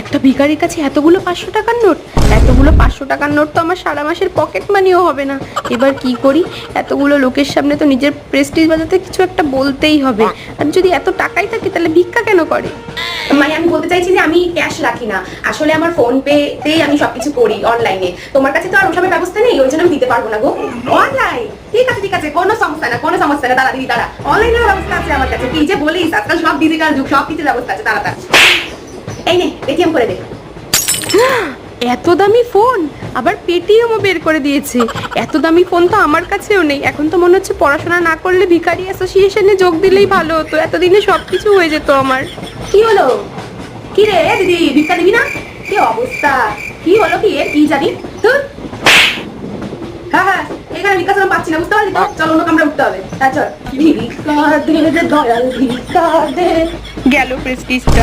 একটা ভিখারির কাছে এতগুলো পাঁচশো টাকার নোট? এতগুলো পাঁচশো টাকার নোট তো আমার সারা মাসের পকেট মানিও হবে না। এবার কি করি? এতগুলো লোকের সামনে তো নিজের প্রেস্টিজ বাজাতে কিছু একটা বলতেই হবে। আর যদি এত টাকাই থাকে, তাহলে ভিক্ষা কেন করে? মানে আমি বলতে চাইছি যে আমি ক্যাশ রাখি না। আসলে আমার ফোন পে তেই আমি সবকিছু করি অনলাইনে তোমার কাছে তো আর ওসবের ব্যবস্থা নেই, ওই জন্য আমি দিতে পারব না গো। অনলাইন ঠিক আছে ঠিক আছে, কোনো সমস্যা না, কোনো সমস্যা না। দাঁড়া দিদি, দাঁড়া। অনলাইনের ব্যবস্থা আছে আমার কাছে। কি যে বলিস? আজকাল সব ডিজিটাল যুগ সব কিছু ব্যবস্থা আছে। তাড়াতাড়ি পেটিএম করে দে। এত দামি ফোন? আবার পেটিএমও বের করে দিয়েছে। এত দামি ফোন তো আমার কাছেও নেই। এখন তো মনে হচ্ছে পড়াশোনা না করলে ভিখারি অ্যাসোসিয়েশনে যোগ দিলেই ভালো হতো। এতদিনে সব কিছু হয়ে যেত আমার। কি হলো? কি রে দিদি ভিক্ষা দিবি না? কি অবস্থা? কি হলো কি এর? কি জানি? ধুর। হ্যাঁ হ্যাঁ এখানে ভিক্ষা ছাড়া পাচ্ছি না বুঝতে পারলি তো? চল অন্য কামরা উঠতে হবে। হ্যাঁ চল। ভিক্ষা দে দয়াল ভিক্ষা দে। গেল প্রেস্টিজটা